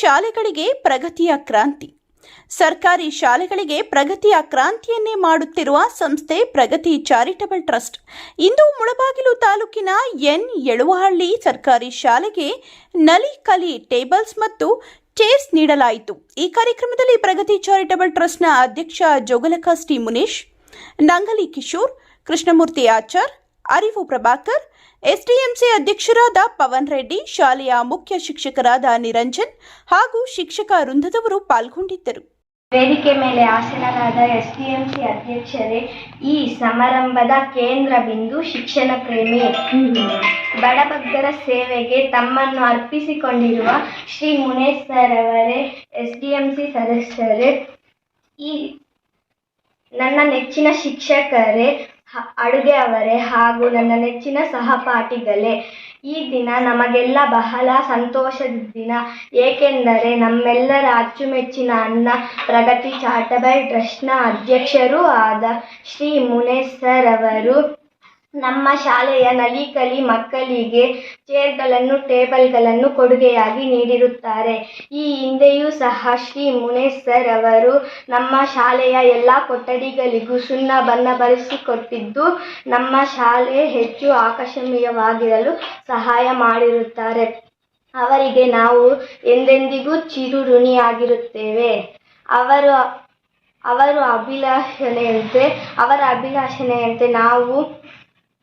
ಶಾಲೆಗಳಿಗೆ ಪ್ರಗತಿಯ ಕ್ರಾಂತಿ. ಸರ್ಕಾರಿ ಶಾಲೆಗಳಿಗೆ ಪ್ರಗತಿಯ ಕ್ರಾಂತಿಯನ್ನೇ ಮಾಡುತ್ತಿರುವ ಸಂಸ್ಥೆ ಪ್ರಗತಿ ಚಾರಿಟಬಲ್ ಟ್ರಸ್ಟ್. ಇಂದು ಮುಳಬಾಗಿಲು ತಾಲೂಕಿನ ಎನ್ ಎಳುವಹಳ್ಳಿ ಸರ್ಕಾರಿ ಶಾಲೆಗೆ ನಲಿ ಕಲಿ ಟೇಬಲ್ಸ್ ಮತ್ತು ಚೇರ್ಸ್ ನೀಡಲಾಯಿತು. ಈ ಕಾರ್ಯಕ್ರಮದಲ್ಲಿ ಪ್ರಗತಿ ಚಾರಿಟಬಲ್ ಟ್ರಸ್ಟ್ನ ಅಧ್ಯಕ್ಷ ಜೋಗಲಕ ಶ್ರೀ ಮುನೇಶ್, ನಂಗಲಿ ಕಿಶೋರ್, ಕೃಷ್ಣಮೂರ್ತಿ ಆಚಾರ್, ಅರಿವು ಪ್ರಭಾಕರ್ ಎಸ್ಡಿಎಂಸಿ ಅಧ್ಯಕ್ಷರಾದ ಪವನ್ ರೆಡ್ಡಿ, ಶಾಲೆಯ ಮುಖ್ಯ ಶಿಕ್ಷಕರಾದ ನಿರಂಜನ್ ಹಾಗೂ ಶಿಕ್ಷಕ ವೃಂದದವರು ಪಾಲ್ಗೊಂಡಿದ್ದರು. ವೇದಿಕೆ ಮೇಲೆ ಆಸನರಾದ ಎಸ್ಡಿಎಂಸಿ ಅಧ್ಯಕ್ಷರೇ, ಈ ಸಮಾರಂಭದ ಕೇಂದ್ರ ಬಿಂದು ಶಿಕ್ಷಣ ಪ್ರೇಮಿ ಬಡಭಕ್ತರ ಸೇವೆಗೆ ತಮ್ಮನ್ನು ಅರ್ಪಿಸಿಕೊಂಡಿರುವ ಶ್ರೀ ಮುನೇಶ್ ಸರ್ ಅವರೇ, ಎಸ್ಡಿಎಂಸಿ ಸದಸ್ಯರೇ, ಈ ನನ್ನ ನೆಚ್ಚಿನ ಶಿಕ್ಷಕರೇ ಅಡುಗೆ ಅವರೇ ಹಾಗೂ ನನ್ನ ನೆಚ್ಚಿನ ಸಹಪಾಠಿಗಳೇ, ಈ ದಿನ ನಮಗೆಲ್ಲ ಬಹಳ ಸಂತೋಷದ ದಿನ ಏಕೆಂದರೆ ನಮ್ಮೆಲ್ಲರ ಅಚ್ಚುಮೆಚ್ಚಿನ ಅಣ್ಣ ಪ್ರಗತಿ ಚಾರಿಟಬಲ್ ಟ್ರಸ್ಟ್ನ ಅಧ್ಯಕ್ಷರೂ ಆದ ಶ್ರೀ ಮುನೇಸರ್ ಅವರು ನಮ್ಮ ಶಾಲೆಯ ನಲಿಕಲಿ ಮಕ್ಕಳಿಗೆ ಚೇರ್ಗಳನ್ನು, ಟೇಬಲ್ಗಳನ್ನು ಕೊಡುಗೆಯಾಗಿ ನೀಡಿರುತ್ತಾರೆ. ಈ ಹಿಂದೆಯೂ ಸಹ ಶ್ರೀ ಮುನೇಶ್ ಸರ್ ಅವರು ನಮ್ಮ ಶಾಲೆಯ ಎಲ್ಲ ಕೊಠಡಿಗಳಿಗೂ ಸುಣ್ಣ ಬಣ್ಣ ಬರೆಸಿಕೊಟ್ಟಿದ್ದು, ನಮ್ಮ ಶಾಲೆ ಹೆಚ್ಚು ಆಕರ್ಷಣೀಯವಾಗಿರಲು ಸಹಾಯ ಮಾಡಿರುತ್ತಾರೆ. ಅವರಿಗೆ ನಾವು ಎಂದೆಂದಿಗೂ ಚಿರುಋಣಿಯಾಗಿರುತ್ತೇವೆ. ಅವರು ಅವರು ಅಭಿಲಾಷಣೆಯಂತೆ, ಅವರ ಅಭಿಲಾಷಣೆಯಂತೆ ನಾವು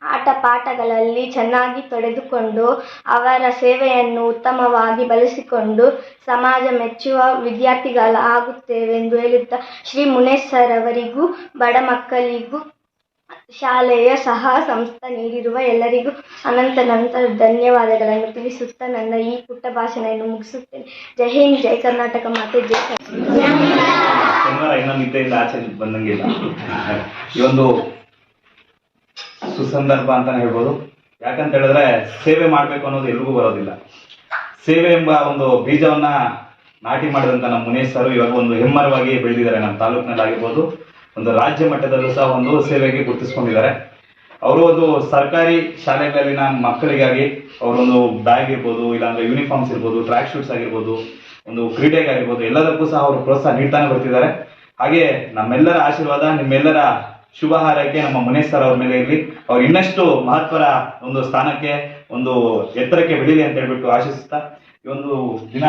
ಆಟ ಪಾಠಗಳಲ್ಲಿ ಚೆನ್ನಾಗಿ ತೊಡೆದುಕೊಂಡು ಅವರ ಸೇವೆಯನ್ನು ಉತ್ತಮವಾಗಿ ಬಳಸಿಕೊಂಡು ಸಮಾಜ ಮೆಚ್ಚುವ ವಿದ್ಯಾರ್ಥಿಗಳಾಗುತ್ತೇವೆ ಎಂದು ಹೇಳುತ್ತಾ ಶ್ರೀ ಮುನೇಶ್ ಸರ್ ಅವರಿಗೂ, ಬಡ ಮಕ್ಕಳಿಗೂ ಶಾಲೆಯ ಸಹ ಸಂಸ್ಥೆ ನೀಡಿರುವ ಎಲ್ಲರಿಗೂ ಅನಂತ ನಂತರ ಧನ್ಯವಾದಗಳನ್ನು ತಿಳಿಸುತ್ತಾ ನನ್ನ ಈ ಪುಟ್ಟ ಭಾಷಣವನ್ನು ಮುಗಿಸುತ್ತೇನೆ ಜೈ ಹಿಂದ್, ಜೈ ಕರ್ನಾಟಕ ಮಾತೆ, ಜೈ ಕರ್ನಾಟಕ. ಈ ಒಂದು ಸುಸಂದರ್ಭ ಅಂತಾನೆ ಹೇಳ್ಬೋದು. ಯಾಕಂತ ಹೇಳಿದ್ರೆ ಸೇವೆ ಮಾಡಬೇಕು ಅನ್ನೋದು ಎಲ್ರಿಗೂ ಬರೋದಿಲ್ಲ. ಸೇವೆ ಎಂಬ ಒಂದು ಬೀಜವನ್ನ ನಾಟಿ ಮಾಡಿದಂತ ನಮ್ಮ ಮುನೇಶ್ ಸರ್ ಇವಾಗ ಒಂದು ಹೆಮ್ಮರವಾಗಿ ಬೆಳೆದಿದ್ದಾರೆ ನಮ್ಮ ತಾಲೂಕಿನಲ್ಲಿ ಆಗಿರ್ಬೋದು ಒಂದು ರಾಜ್ಯ ಮಟ್ಟದಲ್ಲೂ ಸಹ ಒಂದು ಸೇವೆಗೆ ಗುರುತಿಸ್ಕೊಂಡಿದ್ದಾರೆ. ಅವರು ಒಂದು ಸರ್ಕಾರಿ ಶಾಲೆಗಳಲ್ಲಿನ ಮಕ್ಕಳಿಗಾಗಿ ಅವರೊಂದು ಬ್ಯಾಗ್ ಇರ್ಬೋದು, ಇಲ್ಲಾಂದ್ರೆ ಯೂನಿಫಾರ್ಮ್ಸ್ ಇರ್ಬೋದು ಟ್ರ್ಯಾಕ್ ಶೂಟ್ಸ್ ಆಗಿರ್ಬೋದು, ಒಂದು ಕ್ರೀಡೆಗಾಗಿರ್ಬೋದು, ಎಲ್ಲದಕ್ಕೂ ಸಹ ಅವರು ಪ್ರೋತ್ಸಾಹ ನೀಡ್ತಾನೆ ಬರ್ತಿದ್ದಾರೆ. ಹಾಗೆ ನಮ್ಮೆಲ್ಲರ ಆಶೀರ್ವಾದ, ನಿಮ್ಮೆಲ್ಲರ ಶುಭ ಹಾರೈಕೆ ನಮ್ಮ ಮುನೇಶ್ ಸರ್ ಅವ್ರ ಮೇಲೆ ಇರಲಿ. ಅವ್ರು ಇನ್ನಷ್ಟು ಮಹತ್ವರ ಒಂದು ಸ್ಥಾನಕ್ಕೆ, ಒಂದು ಎತ್ತರಕ್ಕೆ ಬೆಳೀಲಿ ಅಂತ ಹೇಳ್ಬಿಟ್ಟು ಆಶಿಸುತ್ತಾ ಈ ಒಂದು ದಿನ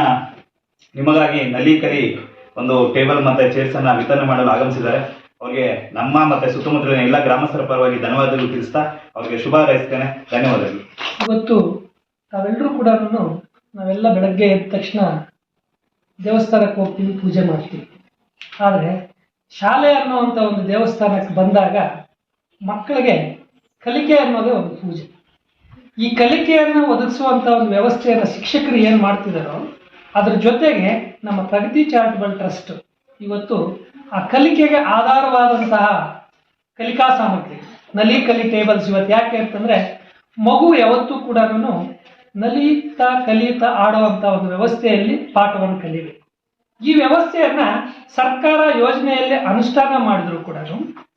ನಿಮಗಾಗಿ ನಲಿಕರಿ ಒಂದು ಟೇಬಲ್ ಮತ್ತೆ ಚೇರ್ಸ್ ಅನ್ನ ವಿತರಣೆ ಮಾಡಲು ಆಗಮಿಸಿದ್ದಾರೆ. ಅವ್ರಿಗೆ ನಮ್ಮ ಮತ್ತೆ ಸುತ್ತಮುತ್ತಲಿನ ಎಲ್ಲ ಗ್ರಾಮಸ್ಥರ ಪರವಾಗಿ ಧನ್ಯವಾದಗಳು ತಿಳಿಸ್ತಾ, ಅವ್ರಿಗೆ ಶುಭ ಹಾರೈಸ್ತೇನೆ. ಧನ್ಯವಾದಗಳು. ಇವತ್ತು ತಾವೆಲ್ಲರೂ ಕೂಡ ನಾವೆಲ್ಲ ಬೆಳಗ್ಗೆ ಎದ್ದ ತಕ್ಷಣ ದೇವಸ್ಥಾನಕ್ಕೆ ಹೋಗ್ತೀವಿ, ಪೂಜೆ ಮಾಡ್ತೀವಿ. ಆದರೆ ಶಾಲೆ ಅನ್ನುವಂಥ ಒಂದು ದೇವಸ್ಥಾನಕ್ಕೆ ಬಂದಾಗ ಮಕ್ಕಳಿಗೆ ಕಲಿಕೆ ಅನ್ನೋದೇ ಒಂದು ಪೂಜೆ. ಈ ಕಲಿಕೆಯನ್ನು ಒದಗಿಸುವಂಥ ಒಂದು ವ್ಯವಸ್ಥೆಯನ್ನು ಶಿಕ್ಷಕರು ಏನು ಮಾಡ್ತಿದ್ದಾರೋ ಅದ್ರ ಜೊತೆಗೆ ನಮ್ಮ ಪ್ರಗತಿ ಚಾರಿಟಬಲ್ ಟ್ರಸ್ಟ್ ಇವತ್ತು ಆ ಕಲಿಕೆಗೆ ಆಧಾರವಾದಂತಹ ಕಲಿಕಾ ಸಾಮಗ್ರಿ, ನಲಿ ಕಲಿ ಟೇಬಲ್ಸ್ ಇವತ್ತು ಯಾಕೆ ಅಂತಂದ್ರೆ ಮಗು ಯಾವತ್ತೂ ಕೂಡ ನಲಿತಾ ಕಲಿತಾ ಆಡುವಂಥ ಒಂದು ವ್ಯವಸ್ಥೆಯಲ್ಲಿ ಪಾಠವನ್ನು ಕಲಿಬೇಕು. ಈ ವ್ಯವಸ್ಥೆಯನ್ನ ಸರ್ಕಾರ ಯೋಜನೆಯಲ್ಲಿ ಅನುಷ್ಠಾನ ಮಾಡಿದ್ರು ಕೂಡ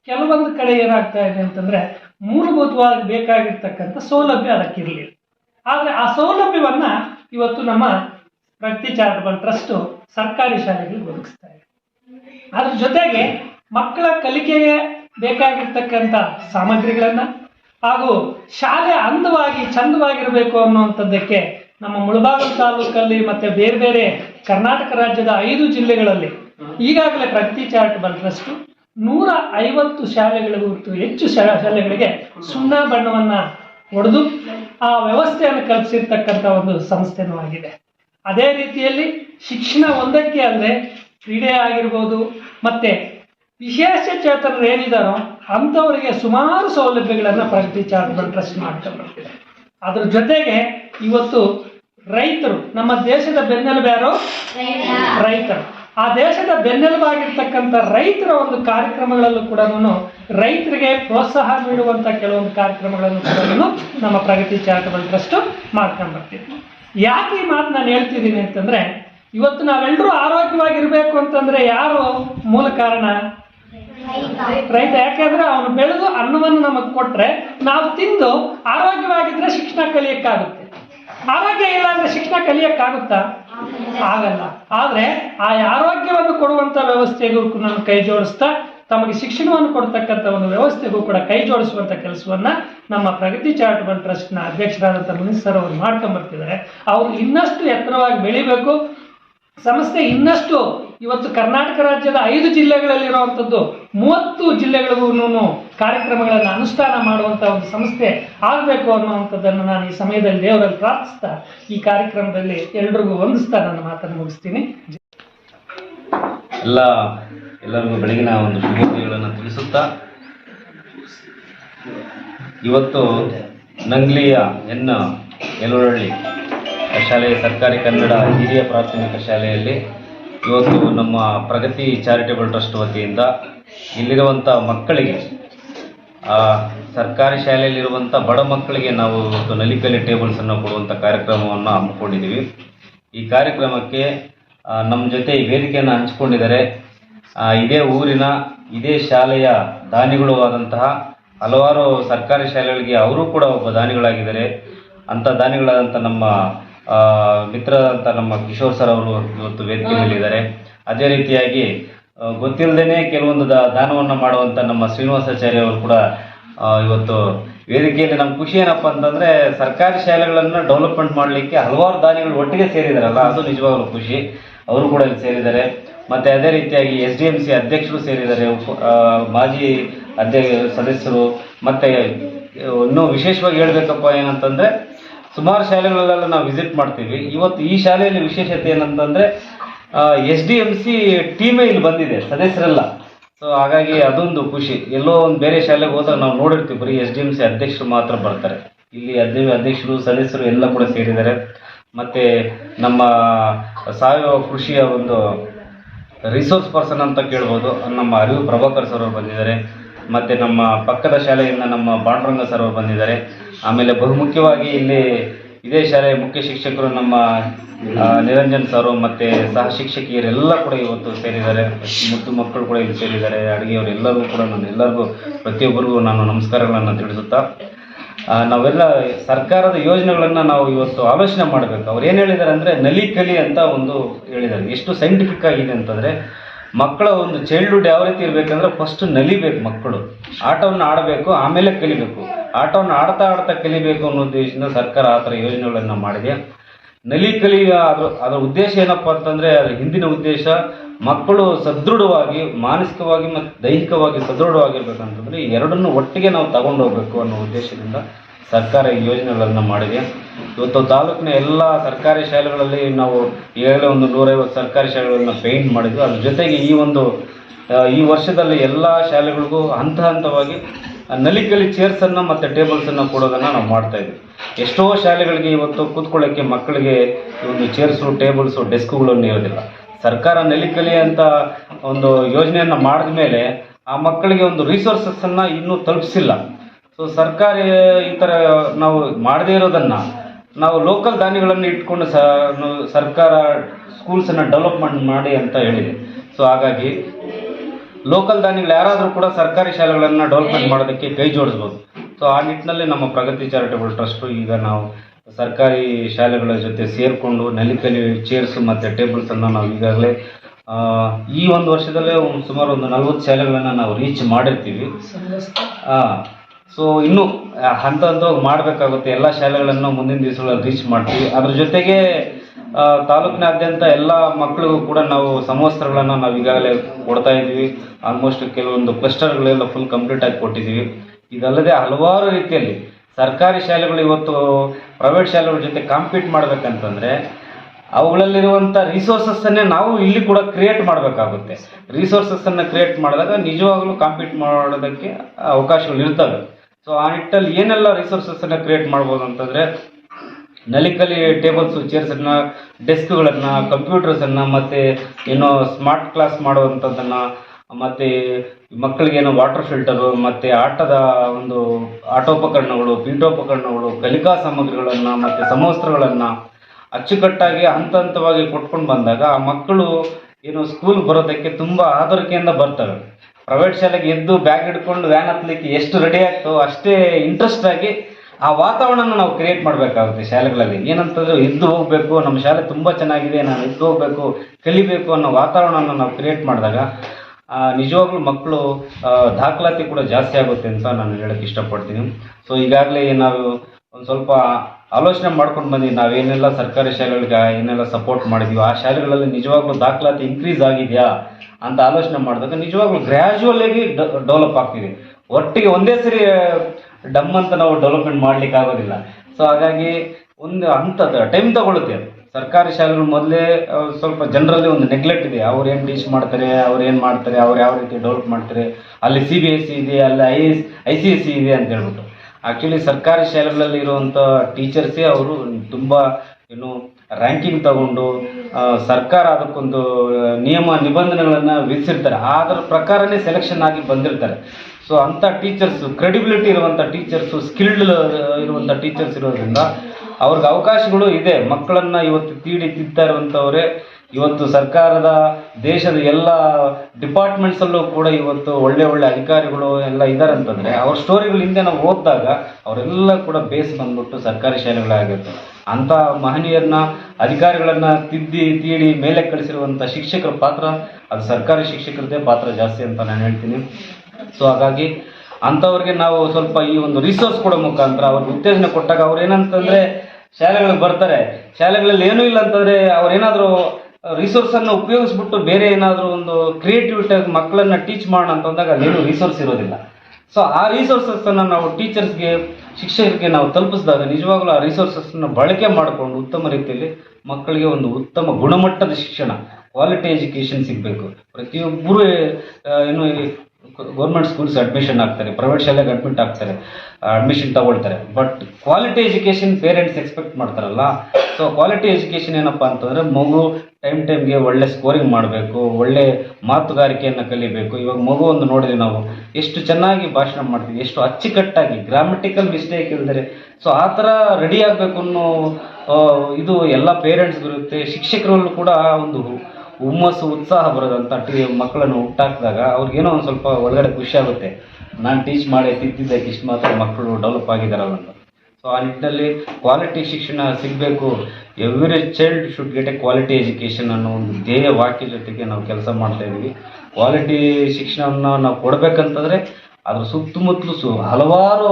ಕೆಲವೊಂದು ಕಡೆ ಏನಾಗ್ತಾ ಇದೆ ಅಂತಂದ್ರೆ ಮೂಲಭೂತವಾಗಿ ಬೇಕಾಗಿರ್ತಕ್ಕಂಥ ಸೌಲಭ್ಯ ಅದಕ್ಕಿರಲಿಲ್ಲ. ಆದ್ರೆ ಆ ಸೌಲಭ್ಯವನ್ನ ಇವತ್ತು ನಮ್ಮ ಪ್ರಗತಿ ಚಾರಿಟಬಲ್ ಟ್ರಸ್ಟ್ ಸರ್ಕಾರಿ ಶಾಲೆಗಳಿಗೆ ಒದಗಿಸ್ತಾ ಇದೆ. ಅದ್ರ ಜೊತೆಗೆ ಮಕ್ಕಳ ಕಲಿಕೆಗೆ ಬೇಕಾಗಿರ್ತಕ್ಕಂಥ ಸಾಮಗ್ರಿಗಳನ್ನ ಹಾಗೂ ಶಾಲೆ ಅಂದವಾಗಿ ಚಂದವಾಗಿರಬೇಕು ಅನ್ನುವಂಥದ್ದಕ್ಕೆ ನಮ್ಮ ಮುಳಬಾಗಿಲು ತಾಲೂಕಲ್ಲಿ ಮತ್ತೆ ಬೇರೆ ಬೇರೆ ಕರ್ನಾಟಕ ರಾಜ್ಯದ ಐದು ಜಿಲ್ಲೆಗಳಲ್ಲಿ ಈಗಾಗಲೇ ಪ್ರಗತಿ ಚಾರ್ಟ್ ಟ್ರಸ್ಟ್ ನೂರ ಐವತ್ತು ಶಾಲೆಗಳಿಗೂ ಹೆಚ್ಚು ಶಾಲೆಗಳಿಗೆ ಸುಣ್ಣ ಬಣ್ಣವನ್ನ ಹೊಡೆದು ಆ ವ್ಯವಸ್ಥೆಯನ್ನು ಕಲ್ಪಿಸಿರ್ತಕ್ಕಂಥ ಒಂದು ಸಂಸ್ಥೆನೂ ಆಗಿದೆ. ಅದೇ ರೀತಿಯಲ್ಲಿ ಶಿಕ್ಷಣ ಒಂದಕ್ಕೆ ಅಂದ್ರೆ ಕ್ರೀಡೆ ಆಗಿರ್ಬೋದು, ಮತ್ತೆ ವಿಶೇಷ ಚೇತನರು ಏನಿದಾರೋ ಅಂಥವರಿಗೆ ಸುಮಾರು ಸೌಲಭ್ಯಗಳನ್ನು ಪ್ರಗತಿ ಚಾರ್ಟ್ ಟ್ರಸ್ಟ್ ಮಾಡ್ಕೊಂಡು ಅದ್ರ ಜೊತೆಗೆ ಇವತ್ತು ರೈತರು ನಮ್ಮ ದೇಶದ ಬೆನ್ನೆಲುಬು ಯಾರು? ರೈತರು. ಆ ದೇಶದ ಬೆನ್ನೆಲುಬಾಗಿರ್ತಕ್ಕಂಥ ರೈತರ ಒಂದು ಕಾರ್ಯಕ್ರಮಗಳಲ್ಲೂ ಕೂಡ ರೈತರಿಗೆ ಪ್ರೋತ್ಸಾಹ ನೀಡುವಂತ ಕೆಲವೊಂದು ಕಾರ್ಯಕ್ರಮಗಳನ್ನು ಕೂಡ ನಮ್ಮ ಪ್ರಗತಿ ಚಾರಿಟಬಲ್ ಟ್ರಸ್ಟ್ ಮಾಡ್ಕೊಂಡು ಬರ್ತೀವಿ. ಯಾಕೆ ಈ ಮಾತು ನಾನು ಹೇಳ್ತಿದ್ದೀನಿ ಅಂತಂದ್ರೆ ಇವತ್ತು ನಾವೆಲ್ಲರೂ ಆರೋಗ್ಯವಾಗಿರ್ಬೇಕು ಅಂತಂದ್ರೆ ಯಾರು ಮೂಲ ಕಾರಣ? ರೈತ. ಯಾಕೆಂದ್ರೆ ಅವನು ಬೆಳೆದು ಅನ್ನವನ್ನು ನಮಗೆ ಕೊಟ್ರೆ ನಾವು ತಿಂದು ಆರೋಗ್ಯವಾಗಿದ್ರೆ ಶಿಕ್ಷಣ ಕಲಿಯಕ್ಕಾಗುತ್ತೆ. ಆರೋಗ್ಯ ಇಲ್ಲ ಅಂದ್ರೆ ಶಿಕ್ಷಣ ಕಲಿಯಕ್ಕಾಗುತ್ತಾ? ಆಗಲ್ಲ. ಆದ್ರೆ ಆ ಆರೋಗ್ಯವನ್ನು ಕೊಡುವಂತ ವ್ಯವಸ್ಥೆಗೂ ನಾನು ಕೈ ಜೋಡಿಸ್ತಾ ತಮಗೆ ಶಿಕ್ಷಣವನ್ನು ಕೊಡ್ತಕ್ಕಂಥ ಒಂದು ವ್ಯವಸ್ಥೆಗೂ ಕೂಡ ಕೈ ಜೋಡಿಸುವಂತ ಕೆಲಸವನ್ನ ನಮ್ಮ ಪ್ರಗತಿ ಚಾರಿಟಬಲ್ ಟ್ರಸ್ಟ್ನ ಅಧ್ಯಕ್ಷರಾದಂಥ ಮುನೀಸ್ ಸರ್ ಅವರು ಮಾಡ್ಕೊಂಡ್ ಬರ್ತಿದ್ದಾರೆ ಅವರು ಇನ್ನಷ್ಟು ಎತ್ತರವಾಗಿ ಬೆಳಿಬೇಕು. ಸಂಸ್ಥೆ ಇನ್ನಷ್ಟು ಇವತ್ತು ಕರ್ನಾಟಕ ರಾಜ್ಯದ ಐದು ಜಿಲ್ಲೆಗಳಲ್ಲಿರುವಂಥದ್ದು ಮೂವತ್ತು ಜಿಲ್ಲೆಗಳಿಗೂ ಕಾರ್ಯಕ್ರಮಗಳನ್ನು ಅನುಷ್ಠಾನ ಮಾಡುವಂಥ ಒಂದು ಸಂಸ್ಥೆ ಆಗಬೇಕು ಅನ್ನುವಂಥದ್ದನ್ನು ನಾನು ಈ ಸಮಯದಲ್ಲಿ ದೇವರಲ್ಲಿ ಪ್ರಾರ್ಥಿಸ್ತಾ ಈ ಕಾರ್ಯಕ್ರಮದಲ್ಲಿ ಎಲ್ರಿಗೂ ವಂದಿಸ್ತಾ ನನ್ನ ಮಾತನ್ನು ಮುಗಿಸ್ತೀನಿ. ಎಲ್ಲ ಎಲ್ಲರಿಗೂ ಬೆಳಗಿನ ಒಂದು ಶುಭೋದಯಗಳನ್ನು ತಿಳಿಸುತ್ತಾ ಇವತ್ತು ನಂಗ್ಲಿಯ ಎನ್ನ ಯಲುರಳ್ಳಿ ಶಾಲೆಯ ಸರ್ಕಾರಿ ಕನ್ನಡ ಹಿರಿಯ ಪ್ರಾಥಮಿಕ ಶಾಲೆಯಲ್ಲಿ ಇವತ್ತು ನಮ್ಮ ಪ್ರಗತಿ ಚಾರಿಟೇಬಲ್ ಟ್ರಸ್ಟ್ ವತಿಯಿಂದ ಇಲ್ಲಿರುವಂಥ ಮಕ್ಕಳಿಗೆ ಸರ್ಕಾರಿ ಶಾಲೆಯಲ್ಲಿರುವಂಥ ಬಡ ಮಕ್ಕಳಿಗೆ ನಾವು ಇವತ್ತು ನಲಿಕಲಿ ಟೇಬಲ್ಸನ್ನು ಕೊಡುವಂಥ ಕಾರ್ಯಕ್ರಮವನ್ನು ಹಮ್ಮಿಕೊಂಡಿದ್ದೀವಿ. ಈ ಕಾರ್ಯಕ್ರಮಕ್ಕೆ ನಮ್ಮ ಜೊತೆ ಈ ವೇದಿಕೆಯನ್ನು ಹಂಚಿಕೊಂಡಿದ್ದಾರೆ. ಇದೇ ಊರಿನ ಇದೇ ಶಾಲೆಯ ದಾನಿಗಳು ಆದಂತಹ ಹಲವಾರು ಸರ್ಕಾರಿ ಶಾಲೆಗಳಿಗೆ ಅವರು ಕೂಡ ಒಬ್ಬ ದಾನಿಗಳಾಗಿದ್ದಾರೆ. ಅಂಥ ದಾನಿಗಳಾದಂಥ ನಮ್ಮ ಆ, ಮಿತ್ರರಾದಂಥ ನಮ್ಮ ಕಿಶೋರ್ ಸರ್ ಅವರು ಇವತ್ತು ವೇದಿಕೆ ಮೇಲಿದ್ದಾರೆ. ಅದೇ ರೀತಿಯಾಗಿ ಗೊತ್ತಿಲ್ಲದೇನೆ ಕೆಲವೊಂದು ದಾನವನ್ನು ಮಾಡುವಂಥ ನಮ್ಮ ಶ್ರೀನಿವಾಸಾಚಾರ್ಯ ಅವರು ಕೂಡ ಇವತ್ತು ವೇದಿಕೆಯಲ್ಲಿ ನಮ್ಮ ಖುಷಿ ಏನಪ್ಪ ಅಂತಂದ್ರೆ ಸರ್ಕಾರಿ ಶಾಲೆಗಳನ್ನು ಡೆವಲಪ್ಮೆಂಟ್ ಮಾಡಲಿಕ್ಕೆ ಹಲವಾರು ದಾನಿಗಳು ಒಟ್ಟಿಗೆ ಸೇರಿದಾರಲ್ಲ, ಅದು ನಿಜವಾಗ್ಲೂ ಖುಷಿ. ಅವರು ಕೂಡ ಇಲ್ಲಿ ಸೇರಿದ್ದಾರೆ. ಮತ್ತೆ ಅದೇ ರೀತಿಯಾಗಿ ಎಸ್ ಡಿ ಎಂ ಸಿ ಅಧ್ಯಕ್ಷರು ಸೇರಿದ್ದಾರೆ ಮಾಜಿ ಅಧ್ಯ ಸದಸ್ಯರು. ಮತ್ತೆ ಇನ್ನೂ ವಿಶೇಷವಾಗಿ ಹೇಳಬೇಕಪ್ಪ ಏನಂತಂದ್ರೆ, ಸುಮಾರು ಶಾಲೆಗಳಲ್ಲೆಲ್ಲ ನಾವು ವಿಸಿಟ್ ಮಾಡ್ತೀವಿ. ಇವತ್ತು ಈ ಶಾಲೆಯಲ್ಲಿ ವಿಶೇಷತೆ ಏನಂತಂದ್ರೆ ಎಸ್ ಡಿ ಎಂ ಸಿ ಟೀಮೇ ಇಲ್ಲಿ ಬಂದಿದೆ, ಸದಸ್ಯರೆಲ್ಲ. ಸೊ ಹಾಗಾಗಿ ಅದೊಂದು ಖುಷಿ. ಎಲ್ಲೋ ಒಂದು ಬೇರೆ ಶಾಲೆಗೆ ಹೋದಾಗ ನಾವು ನೋಡಿರ್ತೀವಿ, ಬರೀ ಎಸ್ ಡಿ ಎಂ ಸಿ ಅಧ್ಯಕ್ಷರು ಮಾತ್ರ ಬರ್ತಾರೆ. ಇಲ್ಲಿ ಅಧ್ಯ ಅಧ್ಯಕ್ಷರು, ಸದಸ್ಯರು ಎಲ್ಲ ಕೂಡ ಸೇರಿದ್ದಾರೆ. ಮತ್ತು ನಮ್ಮ ಸಾವಯವ ಕೃಷಿಯ ಒಂದು ರಿಸೋರ್ಸ್ ಪರ್ಸನ್ ಅಂತ ಕೇಳ್ಬೋದು. ನಮ್ಮ ಅರಿವು ಪ್ರಭಾಕರ್ ಸರ್ ಅವರು ಬಂದಿದ್ದಾರೆ. ಮತ್ತು ನಮ್ಮ ಪಕ್ಕದ ಶಾಲೆಯಿಂದ ನಮ್ಮ ಬಾಂಡ್ರಂಗ ಸರ್ ಅವರು ಬಂದಿದ್ದಾರೆ. ಆಮೇಲೆ ಬಹುಮುಖ್ಯವಾಗಿ ಇಲ್ಲಿ ಇದೇ ಶಾಲೆಯ ಮುಖ್ಯ ಶಿಕ್ಷಕರು ನಮ್ಮ ನಿರಂಜನ್ ಸರ್ ಮತ್ತೆ ಸಹ ಶಿಕ್ಷಕಿಯರೆಲ್ಲ ಕೂಡ ಇವತ್ತು ಸೇರಿದ್ದಾರೆ. ಮುದ್ದು ಮಕ್ಕಳು ಕೂಡ ಇಲ್ಲಿ ಸೇರಿದ್ದಾರೆ. ಅಡುಗೆಯವರು ಎಲ್ಲರೂ ಕೂಡ ನಾನು ಎಲ್ಲರಿಗೂ, ಪ್ರತಿಯೊಬ್ಬರಿಗೂ ನಾನು ನಮಸ್ಕಾರಗಳನ್ನು ತಿಳಿಸುತ್ತಾ ನಾವೆಲ್ಲ ಸರ್ಕಾರದ ಯೋಜನೆಗಳನ್ನು ನಾವು ಇವತ್ತು ಆಲೋಚನೆ ಮಾಡಬೇಕು. ಅವ್ರು ಏನು ಹೇಳಿದ್ದಾರೆ ಅಂದರೆ ನಲಿ ಕಲಿ ಅಂತ ಒಂದು ಹೇಳಿದ್ದಾರೆ. ಎಷ್ಟು ಸೈಂಟಿಫಿಕ್ ಆಗಿದೆ ಅಂತಂದರೆ ಮಕ್ಕಳ ಒಂದು ಚೈಲ್ಡ್ಹುಡ್ ಯಾವ ರೀತಿ ಇರಬೇಕಂದ್ರೆ ಫಸ್ಟ್ ನಲಿಬೇಕು ಮಕ್ಕಳು. ಆಟವನ್ನು ಆಡಬೇಕು, ಆಮೇಲೆ ಕಲಿಬೇಕು. ಆಟವನ್ನು ಆಡ್ತಾ ಆಡ್ತಾ ಕಲಿಬೇಕು ಅನ್ನೋ ಉದ್ದೇಶದಿಂದ ಸರ್ಕಾರ ಆ ಥರ ಯೋಜನೆಗಳನ್ನು ಮಾಡಿದೆ. ನಲಿ ಕಲಿ ಅದ್ರ, ಅದರ ಉದ್ದೇಶ ಏನಪ್ಪ ಅಂತಂದರೆ, ಅದರ ಹಿಂದಿನ ಉದ್ದೇಶ ಮಕ್ಕಳು ಸದೃಢವಾಗಿ, ಮಾನಸಿಕವಾಗಿ ಮತ್ತು ದೈಹಿಕವಾಗಿ ಸದೃಢವಾಗಿರ್ಬೇಕಂತಂದ್ರೆ ಎರಡನ್ನೂ ಒಟ್ಟಿಗೆ ನಾವು ತಗೊಂಡು ಹೋಗ್ಬೇಕು ಅನ್ನೋ ಉದ್ದೇಶದಿಂದ ಸರ್ಕಾರ ಈ ಯೋಜನೆಗಳನ್ನು ಮಾಡಿದೆ. ಇವತ್ತು ತಾಲೂಕಿನ ಎಲ್ಲ ಸರ್ಕಾರಿ ಶಾಲೆಗಳಲ್ಲಿ ನಾವು ಈಗಾಗಲೇ ಒಂದು ನೂರೈವತ್ತು ಸರ್ಕಾರಿ ಶಾಲೆಗಳನ್ನು ಪೇಂಟ್ ಮಾಡಿದ್ವಿ. ಅದ್ರ ಜೊತೆಗೆ ಈ ಒಂದು ಈ ವರ್ಷದಲ್ಲಿ ಎಲ್ಲ ಶಾಲೆಗಳಿಗೂ ಹಂತ ಹಂತವಾಗಿ ನಲಿಕಲಿ ಚೇರ್ಸನ್ನು ಮತ್ತು ಟೇಬಲ್ಸನ್ನು ಕೊಡೋದನ್ನು ನಾವು ಮಾಡ್ತಾ ಇದ್ವಿ. ಎಷ್ಟೋ ಶಾಲೆಗಳಿಗೆ ಇವತ್ತು ಕೂತ್ಕೊಳ್ಳೋಕ್ಕೆ ಮಕ್ಕಳಿಗೆ ಒಂದು ಚೇರ್ಸು ಟೇಬಲ್ಸು ಡೆಸ್ಕ್ಗಳನ್ನು ಇರೋದಿಲ್ಲ. ಸರ್ಕಾರ ನಲಿಕಲಿ ಅಂತ ಒಂದು ಯೋಜನೆಯನ್ನು ಮಾಡಿದ ಮೇಲೆ ಆ ಮಕ್ಕಳಿಗೆ ಒಂದು ರಿಸೋರ್ಸಸ್ಸನ್ನು ಇನ್ನೂ ತಲುಪಿಸಿಲ್ಲ. ಸೊ ಸರ್ಕಾರ ಈ ಥರ ನಾವು ಮಾಡದೇ ಇರೋದನ್ನು ನಾವು ಲೋಕಲ್ ದಾನಿಗಳನ್ನು ಇಟ್ಕೊಂಡು ಸರ್ಕಾರ ಸ್ಕೂಲ್ಸನ್ನು ಡೆವಲಪ್ಮೆಂಟ್ ಮಾಡಿ ಅಂತ ಹೇಳಿದೆ. ಸೊ ಹಾಗಾಗಿ ಲೋಕಲ್ ದಾನಿಗಳು ಯಾರಾದರೂ ಕೂಡ ಸರ್ಕಾರಿ ಶಾಲೆಗಳನ್ನು ಡೆವಲಪ್ಮೆಂಟ್ ಮಾಡೋದಕ್ಕೆ ಕೈ ಜೋಡಿಸ್ಬೋದು. ಸೊ ಆ ನಿಟ್ಟಿನಲ್ಲಿ ನಮ್ಮ ಪ್ರಗತಿ ಚಾರಿಟಬಲ್ ಟ್ರಸ್ಟು ಈಗ ನಾವು ಸರ್ಕಾರಿ ಶಾಲೆಗಳ ಜೊತೆ ಸೇರಿಕೊಂಡು ನಲಿಕಲಿ ಚೇರ್ಸು ಮತ್ತು ಟೇಬಲ್ಸನ್ನು ನಾವು ಈಗಾಗಲೇ ಈ ಒಂದು ವರ್ಷದಲ್ಲೇ ಒಂದು ಸುಮಾರು ಒಂದು ನಲ್ವತ್ತು ಶಾಲೆಗಳನ್ನು ನಾವು ರೀಚ್ ಮಾಡಿರ್ತೀವಿ. ಸೊ ಇನ್ನು ಹಂತ ಹಂತವಾಗಿ ಮಾಡಬೇಕಾಗುತ್ತೆ. ಎಲ್ಲ ಶಾಲೆಗಳನ್ನು ಮುಂದಿನ ದಿವಸಗಳಲ್ಲಿ ರೀಚ್ ಮಾಡ್ತೀವಿ. ಅದ್ರ ಜೊತೆಗೆ ತಾಲೂಕಿನಾದ್ಯಂತ ಎಲ್ಲ ಮಕ್ಕಳಿಗೂ ಕೂಡ ನಾವು ಸಮವಸ್ತ್ರಗಳನ್ನು ನಾವು ಈಗಾಗಲೇ ಕೊಡ್ತಾ ಇದ್ದೀವಿ. ಆಲ್ಮೋಸ್ಟ್ ಕೆಲವೊಂದು ಕ್ಲಸ್ಟರ್ಗಳೆಲ್ಲ ಫುಲ್ ಕಂಪ್ಲೀಟ್ ಆಗಿ ಕೊಟ್ಟಿದ್ದೀವಿ. ಇದಲ್ಲದೆ ಹಲವಾರು ರೀತಿಯಲ್ಲಿ ಸರ್ಕಾರಿ ಶಾಲೆಗಳು ಇವತ್ತು ಪ್ರೈವೇಟ್ ಶಾಲೆಗಳ ಜೊತೆ ಕಾಂಪೀಟ್ ಮಾಡಬೇಕಂತಂದ್ರೆ ಅವುಗಳಲ್ಲಿರುವಂಥ ರಿಸೋರ್ಸಸ್ಸನ್ನೇ ನಾವು ಇಲ್ಲಿ ಕೂಡ ಕ್ರಿಯೇಟ್ ಮಾಡಬೇಕಾಗುತ್ತೆ. ರಿಸೋರ್ಸಸ್ಸನ್ನು ಕ್ರಿಯೇಟ್ ಮಾಡಿದಾಗ ನಿಜವಾಗ್ಲೂ ಕಾಂಪೀಟ್ ಮಾಡೋದಕ್ಕೆ ಅವಕಾಶಗಳು ಇರ್ತವೆ. ಸೊ ಆ ನಿಟ್ಟಲ್ಲಿ ಏನೆಲ್ಲ ರಿಸೋರ್ಸಸ್ಸನ್ನು ಕ್ರಿಯೇಟ್ ಮಾಡ್ಬೋದು ಅಂತಂದರೆ ನಲಿಕಲಿ ಟೇಬಲ್ಸು, ಚೇರ್ಸನ್ನು, ಡೆಸ್ಕ್ಗಳನ್ನು, ಕಂಪ್ಯೂಟರ್ಸನ್ನು, ಮತ್ತು ಏನೋ ಸ್ಮಾರ್ಟ್ ಕ್ಲಾಸ್ ಮಾಡುವಂಥದ್ದನ್ನು, ಮತ್ತು ಮಕ್ಕಳಿಗೆ ಏನೋ ವಾಟರ್ ಫಿಲ್ಟರು, ಮತ್ತು ಆಟದ ಒಂದು ಆಟೋಪಕರಣಗಳು, ಪೀಠೋಪಕರಣಗಳು, ಕಲಿಕಾ ಸಾಮಗ್ರಿಗಳನ್ನು, ಮತ್ತು ಸಮವಸ್ತ್ರಗಳನ್ನು ಅಚ್ಚುಕಟ್ಟಾಗಿ ಹಂತ ಹಂತವಾಗಿ ಕೊಟ್ಕೊಂಡು ಬಂದಾಗ ಆ ಮಕ್ಕಳು ಏನು ಸ್ಕೂಲ್ ಬರೋದಕ್ಕೆ ತುಂಬ ಆದರಿಕೆಯಿಂದ ಬರ್ತವೆ ಪ್ರೈವೇಟ್ ಶಾಲೆಗೆ ಎದ್ದು ಬ್ಯಾಗ್ ಹಿಡ್ಕೊಂಡು ವ್ಯಾನ್ ಹತ್ತಲಿಕ್ಕೆ ಎಷ್ಟು ರೆಡಿ ಆಗ್ತೋ ಅಷ್ಟೇ ಇಂಟ್ರೆಸ್ಟ್ ಆಗಿ ಆ ವಾತಾವರಣನ ನಾವು ಕ್ರಿಯೇಟ್ ಮಾಡಬೇಕಾಗುತ್ತೆ ಶಾಲೆಗಳಲ್ಲಿ. ಏನಂತಂದ್ರೆ ಎದ್ದು ಹೋಗಬೇಕು, ನಮ್ಮ ಶಾಲೆ ತುಂಬ ಚೆನ್ನಾಗಿದೆ, ನಾನು ಎದ್ದು ಹೋಗಬೇಕು, ಕಲಿಬೇಕು ಅನ್ನೋ ವಾತಾವರಣನ ನಾವು ಕ್ರಿಯೇಟ್ ಮಾಡಿದಾಗ ನಿಜವಾಗ್ಲೂ ಮಕ್ಕಳು ದಾಖಲಾತಿ ಕೂಡ ಜಾಸ್ತಿ ಆಗುತ್ತೆ ಅಂತ ನಾನು ಹೇಳಕ್ಕೆ ಇಷ್ಟಪಡ್ತೀನಿ. ಸೊ ಈಗಾಗಲೇ ನಾವು ಒಂದು ಸ್ವಲ್ಪ ಆಲೋಚನೆ ಮಾಡ್ಕೊಂಡು ಬಂದು ನಾವೇನೆಲ್ಲ ಸರ್ಕಾರಿ ಶಾಲೆಗಳಿಗೆ ಏನೆಲ್ಲ ಸಪೋರ್ಟ್ ಮಾಡಿದ್ವಿ, ಆ ಶಾಲೆಗಳಲ್ಲಿ ನಿಜವಾಗ್ಲೂ ದಾಖಲಾತಿ ಇನ್ಕ್ರೀಸ್ ಆಗಿದೆಯಾ ಅಂತ ಆಲೋಚನೆ ಮಾಡಿದಾಗ ನಿಜವಾಗ್ಲೂ ಗ್ರ್ಯಾಜುವಲ್ ಆಗಿ ಡೆವಲಪ್ ಆಗ್ತಿದೆ. ಒಟ್ಟಿಗೆ ಒಂದೇ ಸರಿ ಡಮ್ ಅಂತ ನಾವು ಡೆವಲಪ್ಮೆಂಟ್ ಮಾಡ್ಲಿಕ್ಕೆ ಆಗೋದಿಲ್ಲ. ಸೊ ಹಾಗಾಗಿ ಒಂದು ಹಂತ ಟೈಮ್ ತಗೊಳುತ್ತೆ. ಸರ್ಕಾರಿ ಶಾಲೆಗಳು ಮೊದಲೇ ಸ್ವಲ್ಪ ಜನರಲ್ಲಿ ಒಂದು ನೆಗ್ಲೆಕ್ಟ್ ಇದೆ. ಅವ್ರು ಏನು ಟೀಚ್ ಮಾಡ್ತಾರೆ, ಅವ್ರು ಏನು ಮಾಡ್ತಾರೆ, ಅವ್ರು ಯಾವ ರೀತಿ ಡೆವಲಪ್ ಮಾಡ್ತಾರೆ. ಅಲ್ಲಿ ಸಿ ಬಿ ಎಸ್ ಸಿ ಇದೆ, ಅಲ್ಲಿ I S I C S C ಇದೆ ಅಂತ ಹೇಳ್ಬಿಟ್ಟು. ಆ್ಯಕ್ಚುಲಿ ಸರ್ಕಾರಿ ಶಾಲೆಗಳಲ್ಲಿ ಇರುವಂಥ ಟೀಚರ್ಸೇ ಅವರು ತುಂಬ ಏನು ರ್ಯಾಂಕಿಂಗ್ ತಗೊಂಡು ಸರ್ಕಾರ ಅದಕ್ಕೊಂದು ನಿಯಮ ನಿಬಂಧನೆಗಳನ್ನು ವಿಧಿಸಿರ್ತಾರೆ. ಅದರ ಪ್ರಕಾರನೇ ಸೆಲೆಕ್ಷನ್ ಆಗಿ ಬಂದಿರ್ತಾರೆ. ಸೊ ಅಂಥ ಟೀಚರ್ಸು ಕ್ರೆಡಿಬಿಲಿಟಿ ಇರುವಂಥ ಟೀಚರ್ಸು ಸ್ಕಿಲ್ಡ್ ಇರುವಂಥ ಟೀಚರ್ಸ್ ಇರೋದ್ರಿಂದ ಅವ್ರಿಗೆ ಅವಕಾಶಗಳು ಇದೆ. ಮಕ್ಕಳನ್ನು ಇವತ್ತು ತೀಡಿ ತಿಂತಾ ಇವತ್ತು ಸರ್ಕಾರದ ದೇಶದ ಎಲ್ಲ ಡಿಪಾರ್ಟ್ಮೆಂಟ್ಸಲ್ಲೂ ಕೂಡ ಇವತ್ತು ಒಳ್ಳೆ ಒಳ್ಳೆ ಅಧಿಕಾರಿಗಳು ಎಲ್ಲ ಇದ್ದಾರೆ ಅಂತಂದರೆ, ಅವ್ರ ಸ್ಟೋರಿಗಳು ಹಿಂದೆ ನಾವು ಓದಿದಾಗ ಅವರೆಲ್ಲ ಕೂಡ ಬೇಸ್ ಬಂದ್ಬಿಟ್ಟು ಸರ್ಕಾರಿ ಶಾಲೆಗಳಾಗಿರುತ್ತೆ. ಅಂಥ ಮಹನೀಯರನ್ನ, ಅಧಿಕಾರಿಗಳನ್ನ ತಿದ್ದಿ, ತೀಡಿ ಮೇಲೆ ಕಳಿಸಿರುವಂಥ ಶಿಕ್ಷಕರ ಪಾತ್ರ, ಅದು ಸರ್ಕಾರಿ ಶಿಕ್ಷಕರದೇ ಪಾತ್ರ ಜಾಸ್ತಿ ಅಂತ ನಾನು ಹೇಳ್ತೀನಿ. ಸೊ ಹಾಗಾಗಿ ಅಂಥವ್ರಿಗೆ ನಾವು ಸ್ವಲ್ಪ ಈ ಒಂದು ರಿಸೋರ್ಸ್ ಕೊಡೋ ಮುಖಾಂತರ ಅವ್ರಿಗೆ ಉತ್ತೇಜನ ಕೊಟ್ಟಾಗ ಅವ್ರು ಏನಂತಂದ್ರೆ ಶಾಲೆಗಳಿಗೆ ಬರ್ತಾರೆ. ಶಾಲೆಗಳಲ್ಲಿ ಏನೂ ಇಲ್ಲ ಅಂತಂದ್ರೆ ಅವ್ರೇನಾದರೂ ರಿಸೋರ್ಸ್ ಅನ್ನು ಉಪಯೋಗಿಸ್ಬಿಟ್ಟು ಬೇರೆ ಏನಾದರೂ ಒಂದು ಕ್ರಿಯೇಟಿವಿಟಿ ಮಕ್ಕಳನ್ನ ಟೀಚ್ ಮಾಡೋಣ ಅಂತಂದಾಗ ಅಲ್ಲೇನು ರಿಸೋರ್ಸ್ ಇರೋದಿಲ್ಲ. ಸೊ ಆ ರಿಸೋರ್ಸಸ್ ಅನ್ನು ನಾವು ಟೀಚರ್ಸ್ಗೆ ಶಿಕ್ಷಕರಿಗೆ ನಾವು ತಲುಪಿಸಿದಾಗ ನಿಜವಾಗ್ಲೂ ಆ ರಿಸೋರ್ಸಸ್ ಬಳಕೆ ಮಾಡಿಕೊಂಡು ಉತ್ತಮ ರೀತಿಯಲ್ಲಿ ಮಕ್ಕಳಿಗೆ ಒಂದು ಉತ್ತಮ ಗುಣಮಟ್ಟದ ಶಿಕ್ಷಣ ಕ್ವಾಲಿಟಿ ಎಜುಕೇಶನ್ ಸಿಗಬೇಕು. ಪ್ರತಿಯೊಬ್ಬರು ಏನು ಗೌರ್ಮೆಂಟ್ ಸ್ಕೂಲ್ಸ್ ಅಡ್ಮಿಷನ್ ಆಗ್ತಾರೆ ಪ್ರೈವೇಟ್ ಶಾಲೆಗೆ ಅಡ್ಮಿಟ್ ಆಗ್ತಾರೆ ಅಡ್ಮಿಷನ್ ತಗೊಳ್ತಾರೆ. But quality education parents expect ಮಾಡ್ತಾರಲ್ಲ ಸೊ ಕ್ವಾಲಿಟಿ ಎಜುಕೇಷನ್ ಏನಪ್ಪ ಅಂತಂದರೆ ಮಗು ಟೈಮ್ ಟೈಮ್ಗೆ ಒಳ್ಳೆ ಸ್ಕೋರಿಂಗ್ ಮಾಡಬೇಕು ಒಳ್ಳೆ ಮಾತುಗಾರಿಕೆಯನ್ನು ಕಲಿಬೇಕು. ಇವಾಗ ಮಗು ಒಂದು ನೋಡಿದ್ವಿ ನಾವು ಎಷ್ಟು ಚೆನ್ನಾಗಿ ಭಾಷಣ ಮಾಡ್ತೀವಿ ಎಷ್ಟು ಅಚ್ಚುಕಟ್ಟಾಗಿ ಗ್ರಾಮಟಿಕಲ್ ಮಿಸ್ಟೇಕ್ ಇಲ್ದರೆ ಸೊ ಆ ಥರ ರೆಡಿ ಆಗಬೇಕು ಅನ್ನೋ ಆ, ಇದು ಎಲ್ಲ ಪೇರೆಂಟ್ಸ್ಗಿರುತ್ತೆ ಶಿಕ್ಷಕರಲ್ಲೂ ಕೂಡ ಒಂದು ಹುಮ್ಮಸ್ಸು ಉತ್ಸಾಹ ಬರೋದಂತ ಟಿ ಮಕ್ಕಳನ್ನು ಹುಟ್ಟಾಕಿದಾಗ ಅವ್ರಿಗೇನೋ ಒಂದು ಸ್ವಲ್ಪ ಒಳಗಡೆ ಖುಷಿ ಆಗುತ್ತೆ. ನಾನು ಟೀಚ್ ಮಾಡಿ ತಿದ್ದಿದ್ದಕ್ಕೆ ಇಷ್ಟು ಮಾತ್ರ ಮಕ್ಕಳು ಡೆವಲಪ್ ಆಗಿದ್ದಾರಲ್ಲ ಅಂತ. ಸೊ ಆ ನಿಟ್ಟಿನಲ್ಲಿ ಕ್ವಾಲಿಟಿ ಶಿಕ್ಷಣ ಸಿಗಬೇಕು. Every child should get a quality education ಅನ್ನೋ ಒಂದು ಧ್ಯೇಯ ವಾಕ್ಯ ಜೊತೆಗೆ ನಾವು ಕೆಲಸ ಮಾಡ್ತಾ ಇದ್ದೀವಿ. ಕ್ವಾಲಿಟಿ ಶಿಕ್ಷಣವನ್ನು ನಾವು ಕೊಡಬೇಕಂತಂದರೆ ಅದರ ಸುತ್ತಮುತ್ತಲು ಸು ಹಲವಾರು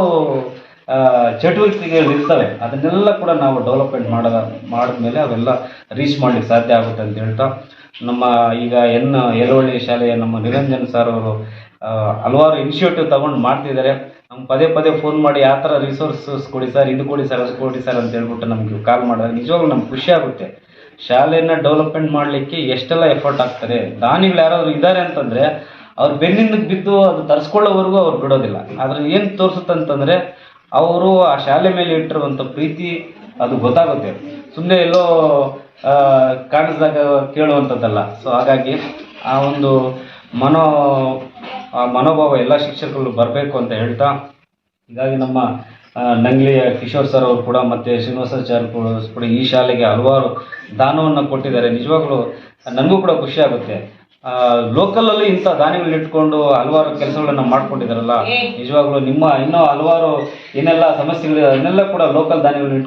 ಚಟುವಟಿಕೆಗಳು ಇರ್ತವೆ. ಅದನ್ನೆಲ್ಲ ಕೂಡ ನಾವು ಡೆವಲಪ್ಮೆಂಟ್ ಮಾಡದ, ಮಾಡಿದ್ಮೇಲೆ ಅವೆಲ್ಲ ರೀಚ್ ಮಾಡಲಿಕ್ಕೆ ಸಾಧ್ಯ ಆಗುತ್ತೆ ಅಂತ ಹೇಳ್ತಾ. ನಮ್ಮ ಈಗ ಎನ್ ಯಲವಳ್ಳಿ ಶಾಲೆಯ ನಮ್ಮ ನಿರಂಜನ್ ಸರ್ ಅವರು ಹಲವಾರು ಇನಿಷಿಯೇಟಿವ್ ತಗೊಂಡು ಮಾಡ್ತಿದ್ದಾರೆ. ನಮ್ಗೆ ಪದೇ ಪದೇ ಫೋನ್ ಮಾಡಿ ಆ ಥರ ರಿಸೋರ್ಸಸ್ ಕೊಡಿ ಸರ್ ಇದು ಕೊಡಿ ಸರ್ ಅದು ಕೊಡಿ ಸರ್ ಅಂತ ಹೇಳ್ಬಿಟ್ಟು ನಮಗೆ ಕಾಲ್ ಮಾಡಿದ್ರೆ ನಿಜವಾಗ್ಲೂ ನಮ್ಗೆ ಖುಷಿ ಆಗುತ್ತೆ. ಶಾಲೆಯನ್ನು ಡೆವಲಪ್ಮೆಂಟ್ ಮಾಡಲಿಕ್ಕೆ ಎಷ್ಟೆಲ್ಲ ಎಫರ್ಟ್ ಆಗ್ತಾರೆ ದಾನಿಗಳು ಯಾರಾದ್ರು ಇದ್ದಾರೆ ಅಂತಂದರೆ ಅವ್ರ ಬೆನ್ನಿಂದ ಬಿದ್ದು ಅದು ತರಿಸ್ಕೊಳ್ಳೋವರೆಗೂ ಅವ್ರು ಬಿಡೋದಿಲ್ಲ. ಆದ್ರೆ ಏನು ತೋರಿಸುತ್ತಂತಂದರೆ ಅವರು ಆ ಶಾಲೆ ಮೇಲೆ ಇಟ್ಟಿರುವಂಥ ಪ್ರೀತಿ ಅದು ಗೊತ್ತಾಗುತ್ತೆ. ಸುಮ್ಮನೆ ಎಲ್ಲೋ ಕಾಣಿಸಿದಾಗ ಕೇಳುವಂಥದ್ದಲ್ಲ ಸೊ ಹಾಗಾಗಿ ಆ ಒಂದು ಮನೋ ಆ ಮನೋಭಾವ ಎಲ್ಲ ಶಿಕ್ಷಕರು ಬರಬೇಕು ಅಂತ ಹೇಳ್ತಾ ಹೀಗಾಗಿ ನಮ್ಮ ನಂಗ್ಲಿ ನಂಗ್ಲಿಯ ಕಿಶೋರ್ ಸರ್ ಅವರು ಕೂಡ ಮತ್ತು ಶ್ರೀನಿವಾಸಾಚಾರ್ಯ ಕೂಡ ಕೂಡ ಈ ಶಾಲೆಗೆ ಹಲವಾರು ದಾನವನ್ನು ಕೊಟ್ಟಿದ್ದಾರೆ. ನಿಜವಾಗ್ಲೂ ನನಗೂ ಕೂಡ ಖುಷಿ ಆಗುತ್ತೆ. ಲೋಕಲಲ್ಲಿ ಇಂಥ ದಾನಿಗಳನ್ನ ಇಟ್ಕೊಂಡು ಹಲವಾರು ಕೆಲಸಗಳನ್ನ ಮಾಡ್ಕೊಂಡಿದ್ದಾರಲ್ಲ ನಿಜವಾಗ್ಲೂ ನಿಮ್ಮ ಇನ್ನೂ ಹಲವಾರು ಏನೆಲ್ಲ ಸಮಸ್ಯೆಗಳಿದೆ ಅದನ್ನೆಲ್ಲ ಕೂಡ ಲೋಕಲ್ ದಾನಿಗಳು ಇಟ್ಕೊಂಡು